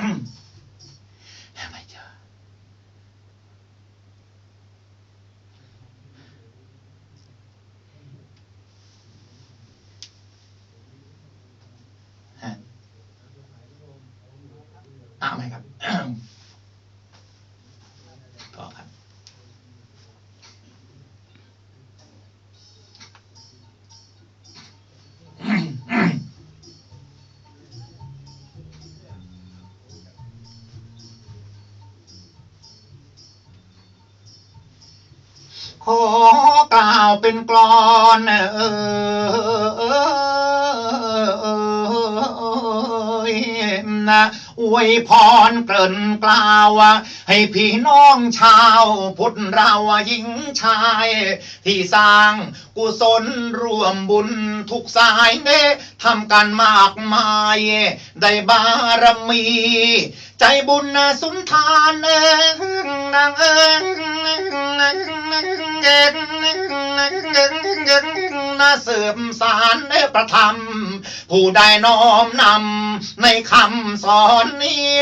ไม่เจอฮะ ขอกล่าวเป็นกลอนเออนะอวยพรเกริ่นกล่าวให้พี่น้องชาวพุทธเราหญิงชาย ที่สร้างกุศลร่วมบุญทุกสายเนทำกันมากมาย ได้บารมี ใจบุญสุนทานเองนางเอง นาเสื่อมสารในประธรรมผู้ได้น้อมนำในคำสอนนี้